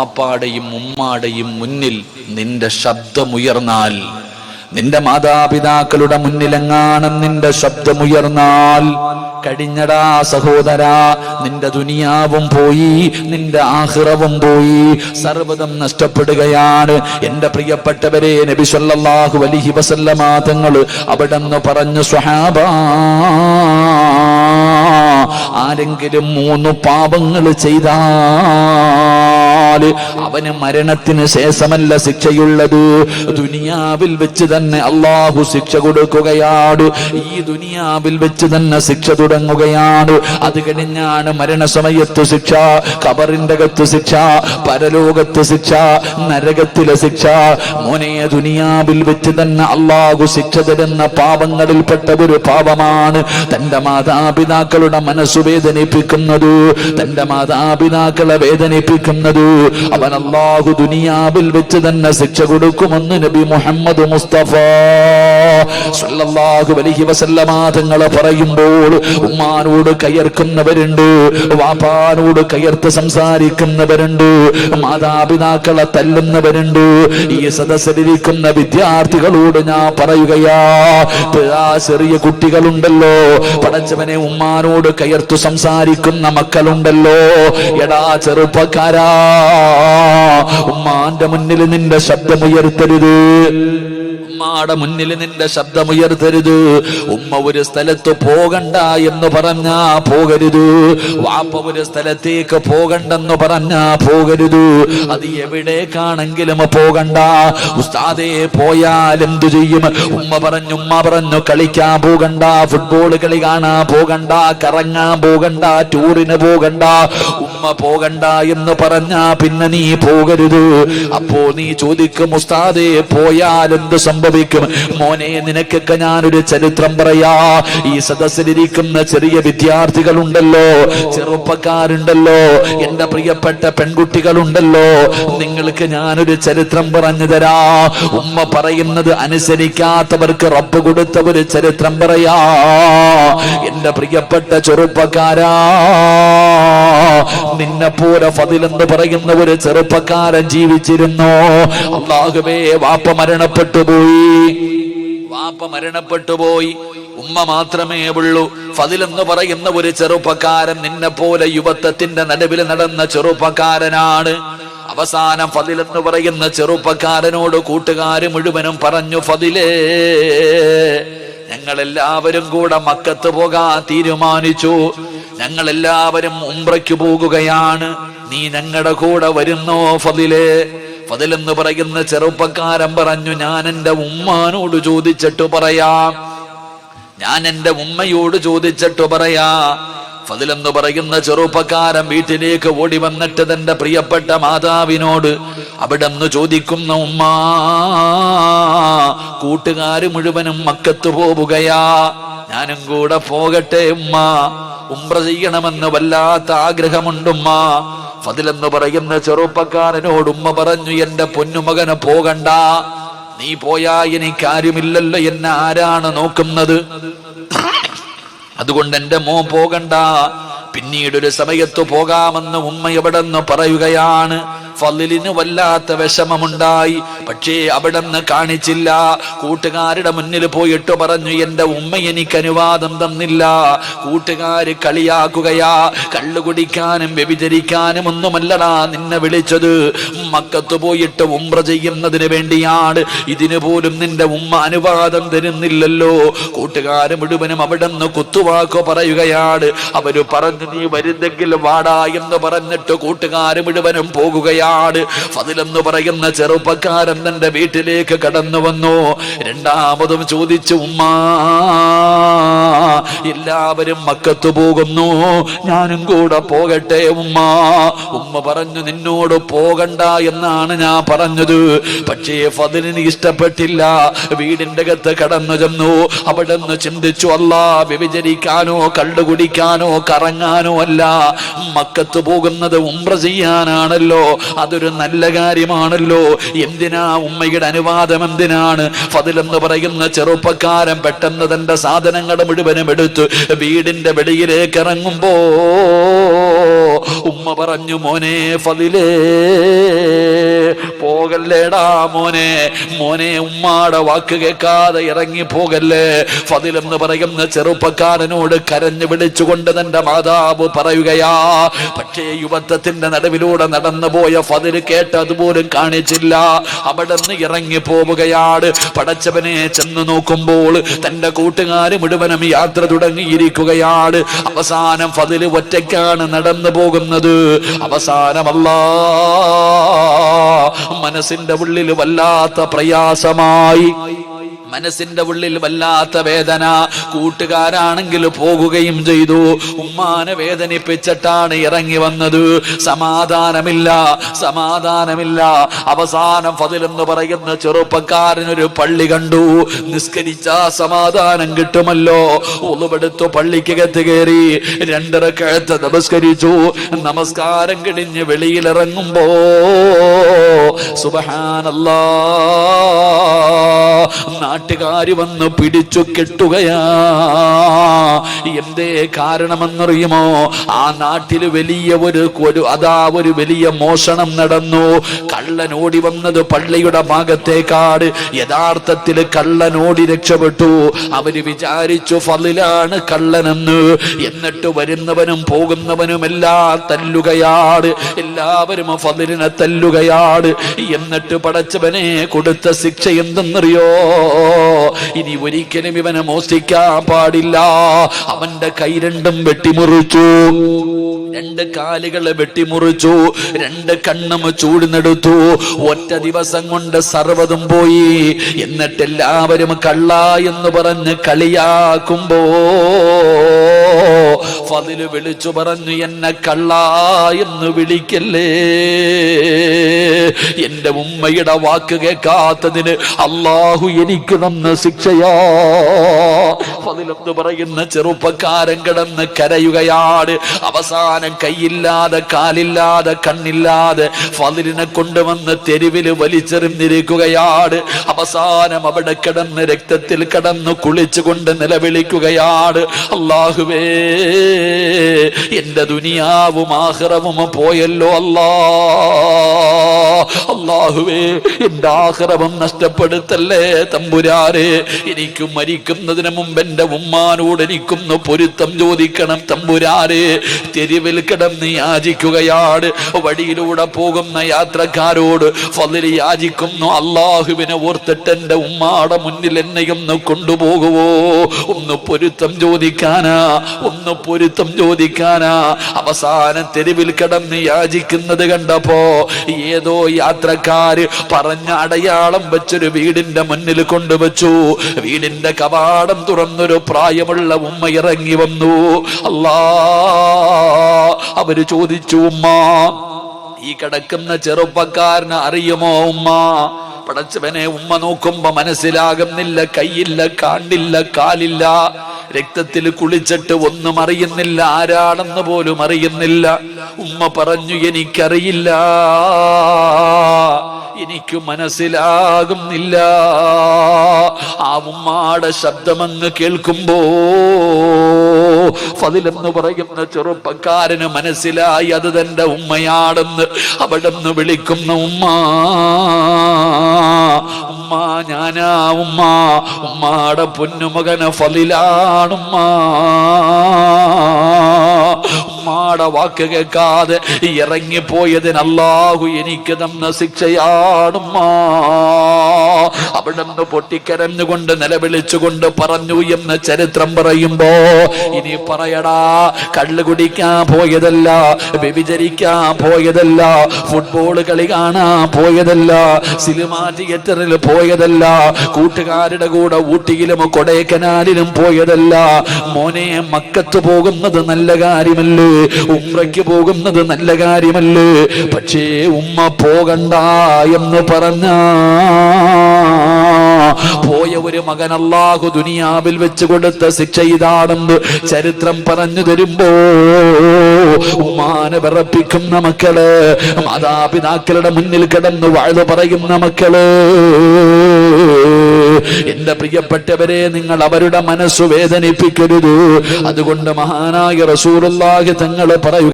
ആപ്പാടെയും ഉമ്മാടയും മുന്നിൽ നിന്റെ ശബ്ദമുയർന്നാൽ നിന്റെ മാതാപിതാക്കളുടെ മുന്നിലെങ്ങാനും നിന്റെ ശബ്ദമുയർന്നാൽ കഴിഞ്ഞടാ സഹോദരാ നിന്റെ ദുനിയാവും പോയി നിന്റെ ആഹ്റവും പോയി സർവതം നഷ്ടപ്പെടുകയാണ്. എന്റെ പ്രിയപ്പെട്ടവരെ നബി സല്ലല്ലാഹു അലൈഹി വസല്ലമ തങ്ങൾ അവിടെന്ന് പറഞ്ഞു സ്വഹാബ ആരെങ്കിലും മൂന്ന് പാപങ്ങൾ ചെയ്താൽ അവന് മരണത്തിന് ശേഷമല്ല ശിക്ഷയുള്ളത്. ദുനിയാവിൽ വെച്ച് തന്നെ അള്ളാഹു ശിക്ഷ കൊടുക്കുകയാണ്. ഈ ദുനിയാവിൽ വെച്ച് തന്നെ ശിക്ഷ തുടങ്ങുകയാണ്. അത് കഴിഞ്ഞാണ് മരണസമയത്ത് ശിക്ഷ കബറിന്റെ അകത്ത് ശിക്ഷ പരലോകത്ത് ശിക്ഷ നരകത്തിലെ ശിക്ഷ. മോനെ ദുനിയാവിൽ വെച്ച് തന്നെ അള്ളാഹു ശിക്ഷ തരുന്ന പാപങ്ങളിൽപ്പെട്ട ഒരു പാപമാണ് തന്റെ മാതാപിതാക്കളുടെ മനസ്സു വേദനിപ്പിക്കുന്നത് തന്റെ മാതാപിതാക്കളെ വേദനിപ്പിക്കുന്നത്. അവൻ അള്ളാഹു ദുനിയാവിൽ വെച്ച് തന്നെ ശിക്ഷ കൊടുക്കുമെന്ന് നബി മുഹമ്മദ് മുസ്തഫ സല്ലല്ലാഹു അലൈഹി വസല്ലമ തങ്ങൾ പറയുമ്പോൾ ഉമ്മാനോട് കയർക്കുന്നവരുണ്ട് വാപ്പാനോട് കയർത്ത് സംസാരിക്കുന്നവരുണ്ട് മാതാപിതാക്കളെ തല്ലുന്നവരുണ്ട്. ഈ സദസ്സിലിരിക്കുന്ന വിദ്യാർത്ഥികളോട് ഞാൻ പറയുകയാ ചെറിയ കുട്ടികളുണ്ടല്ലോ പടച്ചവനെ ഉമ്മാനോട് കയർത്തു സംസാരിക്കുന്ന മക്കളുണ്ടല്ലോ എടാ ചെറുപ്പക്കാരാ ഉമ്മാന്റെ മുന്നിൽ നിന്റെ ശബ്ദമുയർത്തരുത്. ഉമ്മാടെ മുന്നിൽ നിന്റെ ശബ്ദമുയർത്തരുത്. ഉമ്മ ഒരു സ്ഥലത്ത് പോകണ്ട എന്ന് പറഞ്ഞാ പോകരുത്. വാപ്പ ഒരു സ്ഥലത്തേക്ക് പോകണ്ടെന്ന് പറഞ്ഞാ പോകരുത്. അത് എവിടേക്കാണെങ്കിലും പോകണ്ട. ഉസ്താദേ പോയാൽ എന്തു ചെയ്യും? ഉമ്മ പറഞ്ഞു ഉമ്മ പറഞ്ഞു കളിക്കാൻ പോകണ്ട ഫുട്ബോൾ കളി കാണാൻ പോകണ്ട കറങ്ങാൻ പോകണ്ട ടൂറിന് പോകണ്ട. ഉമ്മ പോകണ്ട എന്ന് പറഞ്ഞാ പിന്നെ നീ പോകരുത്. അപ്പോ നീ ചോദിക്കും ഉസ്താദേ പോയാൽ എന്ത് സംഭവിക്കും? മോനെ നിനക്കൊക്കെ ഞാനൊരു ചരിത്രം പറയാ. ഈ സദസ്സിലിരിക്കുന്ന ചെറിയ വിദ്യാർത്ഥികളുണ്ടല്ലോ ചെറുപ്പക്കാരുണ്ടല്ലോ എന്റെ പ്രിയപ്പെട്ട പെൺകുട്ടികളുണ്ടല്ലോ നിങ്ങൾക്ക് ഞാനൊരു ചരിത്രം പറഞ്ഞു തരാ. ഉമ്മ പറയുന്നത് അനുസരിക്കാത്തവർക്ക് റബ്ബ് കൊടുത്ത ഒരു ചരിത്രം പറയാ. എന്റെ പ്രിയപ്പെട്ട ചെറുപ്പക്കാരാ നിന്നെ പോലെ ഫതിലെന്ന് പറയുന്ന ഒരു ചെറുപ്പക്കാരൻ ജീവിച്ചിരുന്നു. അള്ളാഹുവേ വാപ്പ മരണപ്പെട്ടു പോയി. വാപ്പ മരണപ്പെട്ടു പോയി. ഉമ്മ മാത്രമേ ഉള്ളൂ. ഫതിലെന്ന് പറയുന്ന ഒരു ചെറുപ്പക്കാരൻ നിന്നെ പോലെ യുവത്വത്തിന്റെ നടുവിൽ നടന്ന ചെറുപ്പക്കാരനാണ്. അവസാനം ഫതിലെന്ന് പറയുന്ന ചെറുപ്പക്കാരനോട് കൂട്ടുകാര് മുഴുവനും പറഞ്ഞു ഫതിലേ ഞങ്ങൾ എല്ലാവരും കൂടെ മക്കത്ത് പോകാൻ തീരുമാനിച്ചു. ഞങ്ങൾ എല്ലാവരും ഉംറയ്ക്ക് പോകുകയാണ്. നീ ഞങ്ങളുടെ കൂടെ വരുന്നോ ഫതിലേ? ഫതിലെന്ന് പറയുന്ന ചെറുപ്പക്കാരൻ പറഞ്ഞു ഞാൻ എന്റെ ഉമ്മാനോട് ചോദിച്ചിട്ട് പറയാം. ഞാൻ എന്റെ ഉമ്മയോട് ചോദിച്ചിട്ട് പറയാ. ഫതിലെന്ന് പറയുന്ന ചെറുപ്പക്കാരൻ വീട്ടിലേക്ക് ഓടി വന്നിട്ട് തന്റെ പ്രിയപ്പെട്ട മാതാവിനോട് അവിടെ നിന്ന് ചോദിക്കുന്ന ഉമ്മ കൂട്ടുകാര് മുഴുവനും മക്കത്ത് പോവുകയാ. ഞാനും കൂടെ പോകട്ടെ ഉമ്മ. ഉംറ ചെയ്യണമെന്ന് വല്ലാത്ത ആഗ്രഹമുണ്ടുമ്മ ഫതിലെന്ന് പറയുന്ന ചെറുപ്പക്കാരനോട് ഉമ്മ പറഞ്ഞു എന്റെ പൊന്നുമകന് പോകണ്ട. നീ പോയാ എനിക്കാരുമില്ലല്ലോ എന്നെ ആരാണ് നോക്കുന്നത്? അതുകൊണ്ട് എന്റെ മോ പോകണ്ട. പിന്നീട് ഒരു സമയത്ത് പോകാമെന്ന് ഉമ്മ എവിടെന്ന് പറയുകയാണ്. ഫലിന് വല്ലാത്ത വിഷമമുണ്ടായി. പക്ഷേ അവിടെ നിന്ന് കാണിച്ചില്ല. കൂട്ടുകാരുടെ മുന്നിൽ പോയിട്ട് പറഞ്ഞു എന്റെ ഉമ്മ എനിക്ക് അനുവാദം തന്നില്ല. കൂട്ടുകാര് കളിയാക്കുകയാ. കള്ളു കുടിക്കാനും വ്യഭിചരിക്കാനും ഒന്നുമല്ലടാ നിന്നെ വിളിച്ചത്. മക്കത്ത് പോയിട്ട് ഉമ്ര ചെയ്യുന്നതിന് വേണ്ടിയാണ്. ഇതിനു പോലും നിന്റെ ഉമ്മ അനുവാദം തരുന്നില്ലല്ലോ. കൂട്ടുകാര് മുഴുവനും അവിടെ നിന്ന് കുത്തുവാക്കു പറയുകയാണ്. അവർ പറഞ്ഞു നീ വരുന്നെങ്കിൽ വാടാ എന്ന് പറഞ്ഞിട്ട് കൂട്ടുകാര് മുഴുവനും പോകുകയാണ്. ഫതിലെന്ന് പറയുന്ന ചെറുപ്പക്കാരൻ തന്റെ വീട്ടിലേക്ക് കടന്നു വന്നു. രണ്ടാമതും ചോദിച്ചു ഉമ്മ എല്ലാവരും മക്കത്ത് പോകുന്നു. ഞാനും കൂടെ പോകട്ടെ ഉമ്മ. ഉമ്മ പറഞ്ഞു നിന്നോട് പോകണ്ട എന്നാണ് ഞാൻ പറഞ്ഞത്. പക്ഷേ ഫതിലിന് ഇഷ്ടപ്പെട്ടില്ല. വീടിന്റെ അകത്ത് കടന്നു ചെന്നു. അവിടെ നിന്ന് ചിന്തിച്ചു അല്ല വ്യഭിചരിക്കാനോ കള്ളുകുടിക്കാനോ കറങ്ങാനോ അല്ല. മക്കത്ത് പോകുന്നത് ഉംറ ചെയ്യാനാണല്ലോ. അതൊരു നല്ല കാര്യമാണല്ലോ. എന്തിനാ ഉമ്മയുടെ അനുവാദം എന്തിനാണ്? ഫതിലെന്ന് പറയുന്ന ചെറുപ്പക്കാരൻ പെട്ടെന്ന് തന്റെ സാധനങ്ങൾ മുഴുവനും എടുത്ത് വീടിന്റെ വെളിയിലേക്ക് ഇറങ്ങുമ്പോ ഉമ്മ പറഞ്ഞു മോനെ ഫതിലേ പോകല്ലേടാ മോനെ. മോനെ ഉമ്മാടെ വാക്ക് കേൾക്കാതെ ഇറങ്ങി പോകല്ലേ. ഫതിലെന്ന് പറയുന്ന ചെറുപ്പക്കാരനോട് കരഞ്ഞു വിളിച്ചുകൊണ്ട് തന്റെ മാതാവ് പറയുകയാ പക്ഷേ യുവത്വത്തിന്റെ നടുവിലൂടെ നടന്നു പോയ ഫതിൽ കേട്ട് അതുപോലും കാണിച്ചില്ല. അവിടെ നിന്ന് ഇറങ്ങി പോവുകയാണ്. പടച്ചവനെ ചെന്ന് നോക്കുമ്പോൾ തന്റെ കൂട്ടുകാർ മുഴുവനും യാത്ര തുടങ്ങിയിരിക്കുകയാണ്. അവസാനം ഫതിൽ ഒറ്റയ്ക്കാണ് നടന്നു പോകുന്നത്. അവസാനമല്ലാ മനസ്സിന്റെ ഉള്ളിൽ വല്ലാത്ത പ്രയാസമായി. മനസ്സിന്റെ ഉള്ളിൽ വല്ലാത്ത വേദന. കൂട്ടുകാരാണെങ്കിൽ പോകുകയും ചെയ്തു. ഉമ്മാനെ വേദനിപ്പിച്ചിട്ടാണ് ഇറങ്ങി വന്നത്. സമാധാനമില്ല സമാധാനമില്ല. അവസാനം ഫതിലെന്ന് പറയുന്ന ചെറുപ്പക്കാരനൊരു പള്ളി കണ്ടു. നിസ്കരിച്ച സമാധാനം കിട്ടുമല്ലോ. ഉളുവെടുത്തു പള്ളിക്കകത്ത് കയറി രണ്ടര കഴുത്ത് നമസ്കരിച്ചു. നമസ്കാരം കിടിഞ്ഞ് വെളിയിലിറങ്ങുമ്പോ സുബഹാനല്ലാ നാട്ടുകാര് വന്ന് പിടിച്ചു കെട്ടുകയാ. എന്തേ കാരണമെന്നറിയുമോ? ആ നാട്ടിൽ വലിയ ഒരു ഒരു അതാ ഒരു വലിയ മോഷണം നടന്നു. കള്ളൻ ഓടി വന്നത് പള്ളിയുടെ ഭാഗത്തേക്കാട്. യഥാർത്ഥത്തിൽ കള്ളൻ ഓടി രക്ഷപ്പെട്ടു. അവർ വിചാരിച്ചു ഫലിലാണ് കള്ളനെന്ന്. എന്നിട്ട് വരുന്നവനും പോകുന്നവനും എല്ലാം തല്ലുകയാണ് എല്ലാവരും ഫലിനെ തല്ലുകയാണ് എന്നിട്ട് പടച്ചവനെ കൊടുത്ത ശിക്ഷ എന്തെന്നറിയോ? ഇനി ഒരിക്കലും ഇവനെ മോഷ്ടിക്കാൻ പാടില്ല. അവന്റെ കൈ രണ്ടും വെട്ടിമുറിച്ചു. രണ്ട് കാലുകൾ വെട്ടിമുറിച്ചു. രണ്ട് കണ്ണും ചൂടുന്നെടുത്തു ഒറ്റ ദിവസം കൊണ്ട് സർവതും പോയി. എന്നിട്ട് എല്ലാവരും കള്ള എന്ന് പറഞ്ഞ് കളിയാക്കുമ്പോ ഫതിൽ വിളിച്ചു പറഞ്ഞു എന്നെ കള്ള എന്ന് വിളിക്കല്ലേ? എന്റെ ഉമ്മയുടെ വാക്ക് കേൾക്കാത്തതിന് അള്ളാഹു എനിക്ക് തന്ന ശിക്ഷയാ. ഫതിലെന്ന് പറയുന്ന ചെറുപ്പക്കാരൻ കിടന്ന് കരയുകയാണ്. അവസാനം കൈയില്ലാതെ കാലില്ലാതെ കണ്ണില്ലാതെ ഫതിലിനെ കൊണ്ടുവന്ന് തെരുവിൽ വലിച്ചെറിഞ്ഞിരിക്കുകയാണ്. അവസാനം അവിടെ കിടന്ന് രക്തത്തിൽ കിടന്ന് കുളിച്ചുകൊണ്ട് നിലവിളിക്കുകയാണ്. അള്ളാഹുവേ എന്റെ ദുനിയാവും ആഹ്റവും പോയല്ലോ അല്ലാ. അള്ളാഹുവേ എന്റെ ആഹ്രമം നഷ്ടപ്പെടുത്തല്ലേ തമ്പുരാരെ എനിക്ക് മരിക്കുന്നതിന് മുമ്പ് എന്റെ ഉമ്മാനോട് എനിക്കൊന്ന് പൊരുത്തം ചോദിക്കണം തമ്പുരാരെ തെരുവിൽ കിടന്ന് യാചിക്കുകയാണ്. വഴിയിലൂടെ പോകുന്ന യാത്രക്കാരോട് ഫതിൽ യാചിക്കുന്നു. അള്ളാഹുവിനെ ഓർത്തിട്ട് എന്റെ ഉമ്മാടെ മുന്നിൽ എന്നെ ഒന്ന് കൊണ്ടുപോകുവോ? ഒന്ന് പൊരുത്തം ചോദിക്കാനാ? ഒന്ന് പൊരുത്തം ചോദിക്കാനാ? അവസാനം തെരുവിൽ കിടന്ന് യാചിക്കുന്നത് കണ്ടപ്പോ ഏതോ യാത്രക്കാര് പറഞ്ഞ അടയാളം വെച്ചൊരു വീടിന്റെ മുന്നിൽ കൊണ്ടുവച്ചു. വീടിന്റെ കവാടം തുറന്നൊരു പ്രായമുള്ള ഉമ്മ ഇറങ്ങി വന്നു. അല്ലാ അവർ ചോദിച്ചു ഉമ്മ ഈ കിടക്കുന്ന ചെറുപ്പക്കാരന് അറിയുമോ ഉമ്മ? പടച്ചവനെ ഉമ്മ നോക്കുമ്പോ മനസ്സിലാകുന്നില്ല കൈയില്ല കാണില്ല കാലില്ല. രക്തത്തിൽ കുളിച്ചിട്ട് ഒന്നും അറിയുന്നില്ല. ആരാണെന്ന് പോലും അറിയുന്നില്ല. ഉമ്മ പറഞ്ഞു എനിക്കറിയില്ല. എനിക്ക് മനസ്സിലാകുന്നില്ല. ആ ഉമ്മാടെ ശബ്ദമങ്ങ് കേൾക്കുമ്പോ ഫതിലെന്ന് പറയുന്ന ചെറുപ്പക്കാരന് മനസ്സിലായി അത് തന്റെ ഉമ്മയാണെന്ന് അവിടെ നിന്ന് വിളിക്കുന്ന ഉമ്മ ഉമ്മ ഞാനാ ഉമ്മ ഉമ്മാടെ പൊന്നുമകന് ഫതിലാണുമ്മ ഉമ്മാടെ വാക്ക് കേൾക്കാതെ ഇറങ്ങിപ്പോയതിന് അല്ലാഹു എനിക്ക് തന്ന ശിക്ഷയാണുമാ അവിടെ നിന്ന് പൊട്ടിക്കരഞ്ഞുകൊണ്ട് നിലവിളിച്ചുകൊണ്ട് പറഞ്ഞു എന്ന് ചരിത്രം പറയുമ്പോ ഇനി പറയടാ കള്ളു കുടിക്കാൻ പോയതല്ല വ്യഭിചരിക്കാൻ പോയതല്ല ഫുട്ബോൾ കളി കാണാൻ പോയതല്ല സിനിമാ തിയേറ്ററിൽ പോയതല്ല കൂട്ടുകാരുടെ കൂടെ ഊട്ടിയിലും കൊടൈക്കനാലിലും പോയതല്ല. മോനെ മക്കത്ത് പോകുന്നത് നല്ല കാര്യമല്ലേ? ഉമ്രയ്ക്ക് പോകുന്നത് നല്ല കാര്യമല്ലേ? പക്ഷേ ഉമ്മ പോകണ്ട എന്ന് പറഞ്ഞ പോയ ഒരു മകൻ അള്ളാഹു ദുനിയാവിൽ വെച്ച് കൊടുത്ത ശിക്ഷ ഇതാണെന്ന് ചരിത്രം പറഞ്ഞു തരുമ്പോ ഉമ്മാനെ വിറപ്പിക്കുന്ന മക്കൾ മാതാപിതാക്കളുടെ മുന്നിൽ കിടന്ന് വാഴ്ന്നു പറയുന്ന മക്കൾ. എന്റെ പ്രിയപ്പെട്ടവരെ നിങ്ങൾ അവരുടെ മനസ്സു വേദനിപ്പിക്കരുത്. അതുകൊണ്ട് മഹാനായ റസൂറുള്ളാഹി തങ്ങൾ പറയൂ